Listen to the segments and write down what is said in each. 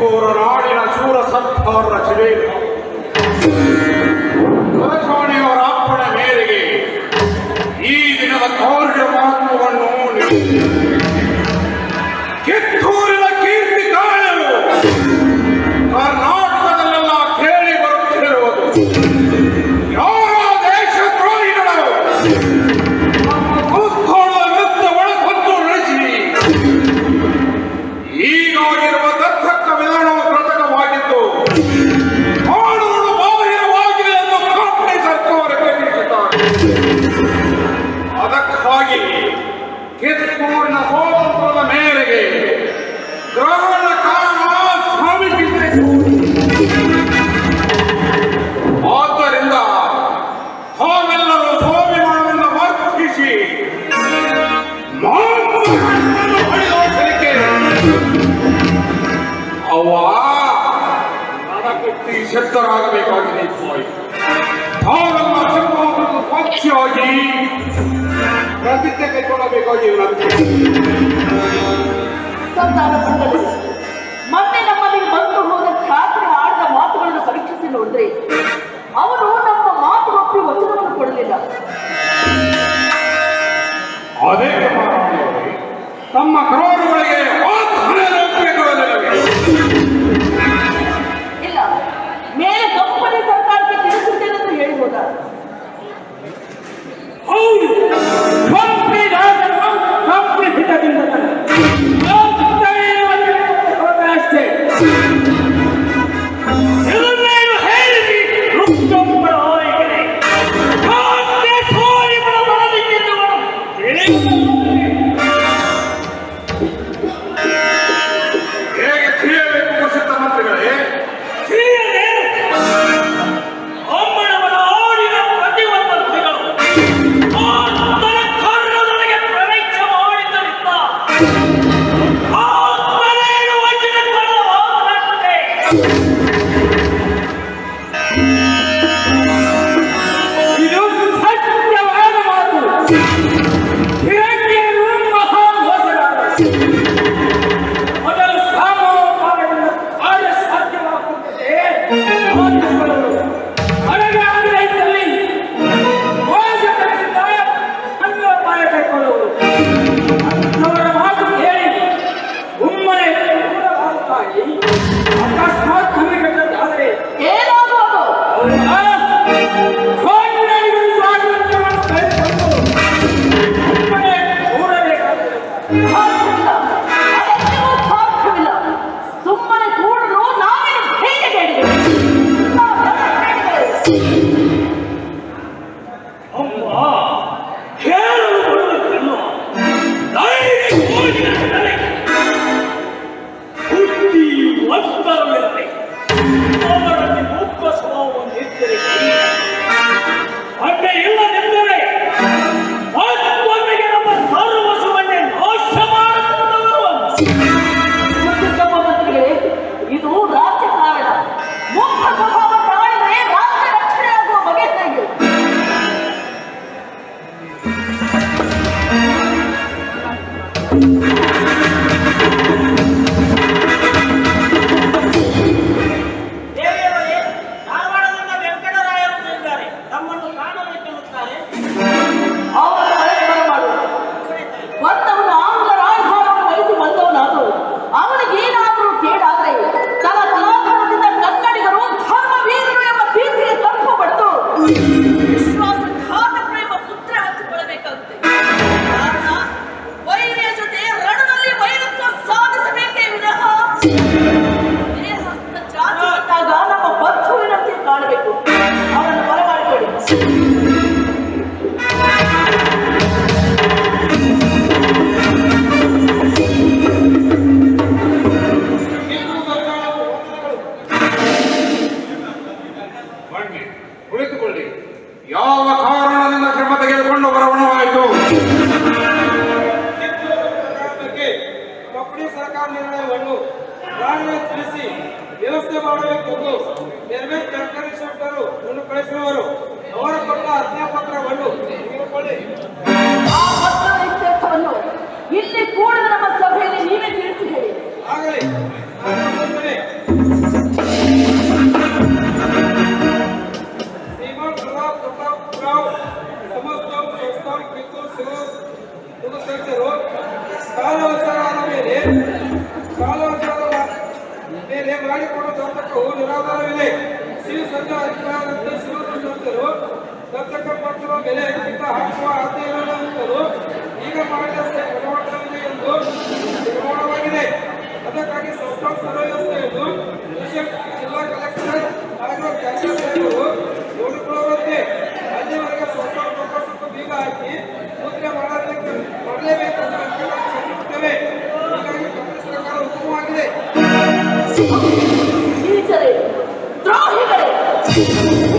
ஒரு நாடின சூர சத்தார் ரசிவேன் ಪಕ್ಷಿ ಹೋಗಿ. ಪ್ರತಿಜ್ಞೆ ಕೈಗೊಳ್ಳಬೇಕಾಗಿ ಮೊನ್ನೆ ನಮ್ಮಲ್ಲಿ ಬಂದು ಹೋದ ಛಾತ್ರ ಆಡಿದ ಮಾತುಗಳನ್ನು ಪರೀಕ್ಷಿಸಿ ನೋಡಿದ್ರೆ ಅವನು ನಮ್ಮ ಮಾತು ಒಪ್ಪಿ ವಚನವನ್ನು ಕೊಡಲಿಲ್ಲ. ಅದೇ ತಮ್ಮ ಕ್ರೋರುಗಳಿಗೆ ಇಲ್ಲ ಮೇಲೆ ಕಂಪನಿ ಸರ್ಕಾರಕ್ಕೆ ತಿಳಿಸುತ್ತೇನೆ ಅಂತ ಹೇಳ್ಬೋದಾ Oh. Chao. ದತ್ತಕ ಪತ್ರ ಬೆಲೆ ಅಂತ ಹಾಕುವ ಅರ್ಥ ಇರಲ್ಲ ಅಂತಲೂ ಈಗ ಮಾಡಿದ ಸೇವೆ ಎಂದು ನಿರ್ಮಾಣವಾಗಿದೆ. ಅದಕ್ಕಾಗಿ ಸಂಸ್ಥಾನ ಸದಸ್ಯೆಯದು ಜಿಲ್ಲಾ ಕಲೆಕ್ಟರ್ ಹಾಗೂ ಕಚೇರಿಯವರು ನೋಡಿಕೊಳ್ಳುವಂತೆ ಅಲ್ಲಿವರೆಗೆ ಸರ್ಕಾರ ಬೀಗ ಹಾಕಿ ಮುದ್ರೆ ಮಾಡಲಿಕ್ಕೆ ಮಾಡಲೇಬೇಕೆಂದು ಶ್ರಮಿಸುತ್ತೇವೆ ಹೀಗಾಗಿ ಸರ್ಕಾರ ಉತ್ತಮವಾಗಿದೆ. Thank you.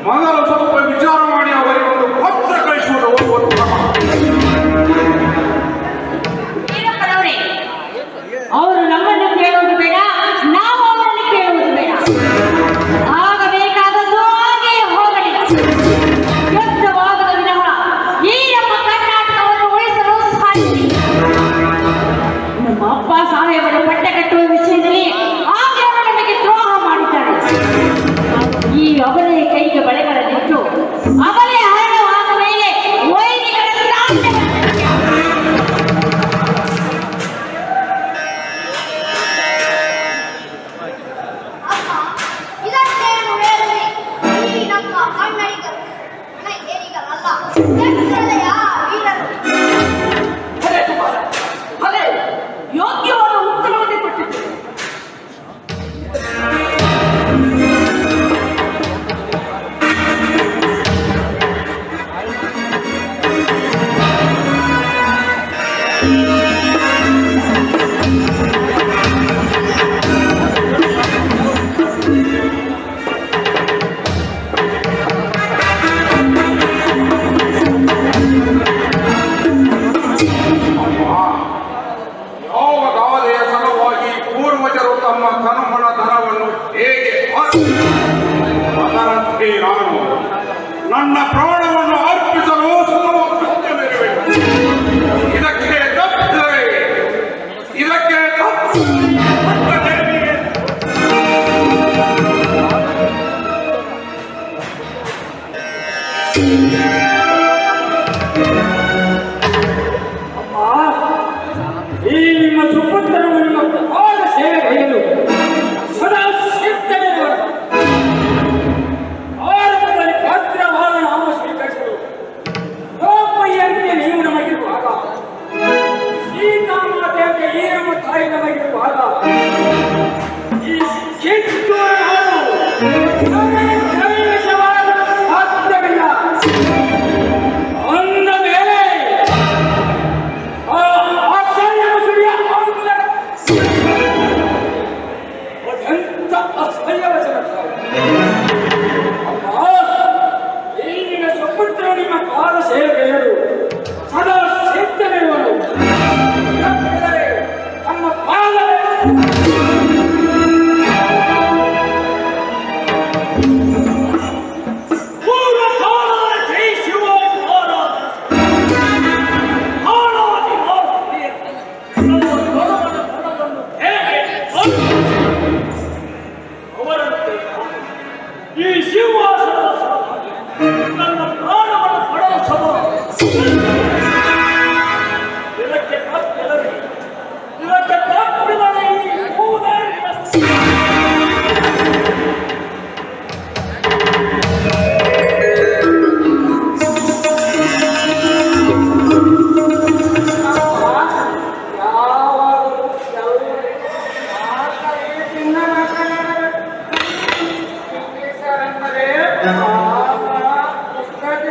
¡Mándalo, chavo! Thank you.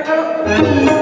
가요.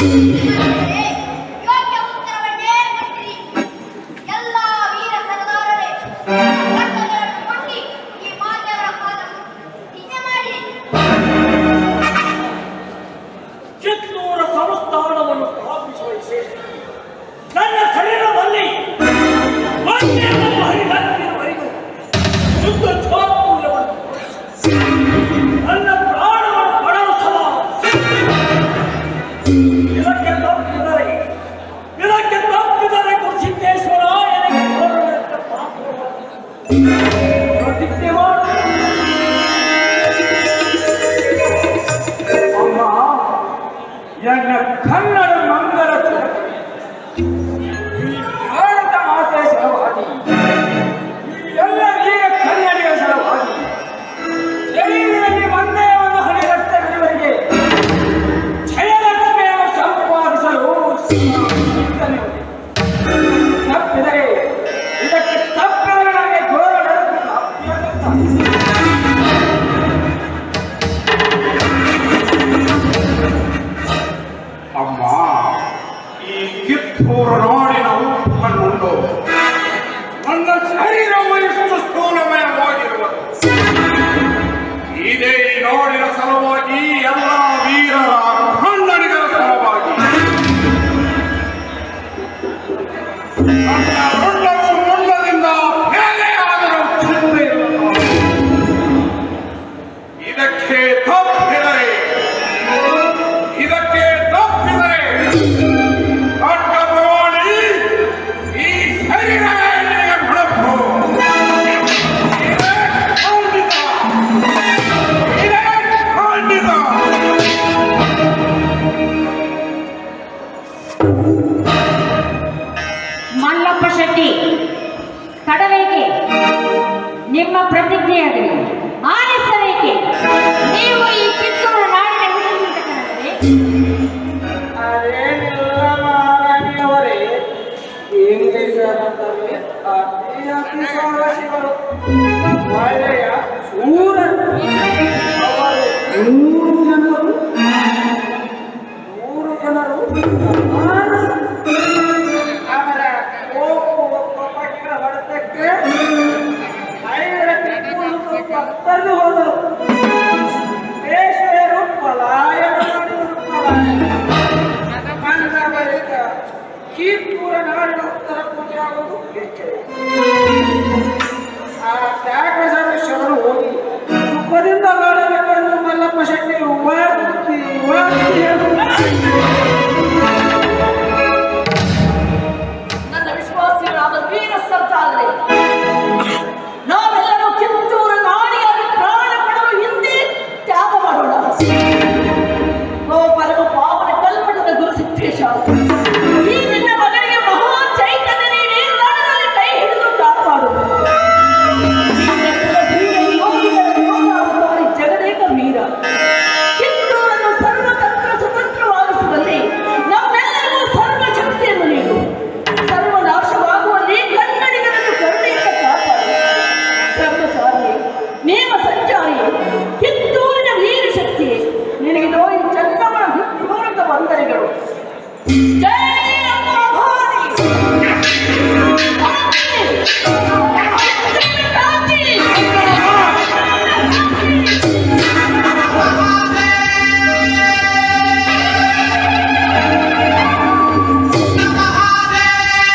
Música ಒಳ್ಳೆಯ ಊರ ಜನರು ನೂರು ಜನರು ಅವರ ಕೋಪು ಕೋಪಟ್ಟ ಹೊಡೆತಕ್ಕೆ ಭಕ್ತರು ಹೋದರು ಕಿತ್ತೂರ ನಾಡಿನ ಉತ್ತರ ಪೂಜೆ ಆಗುವುದು ತ್ಯಾಗರಾಜ ಶರಣರು ಹೋಗಿ ಸುಖದಿಂದ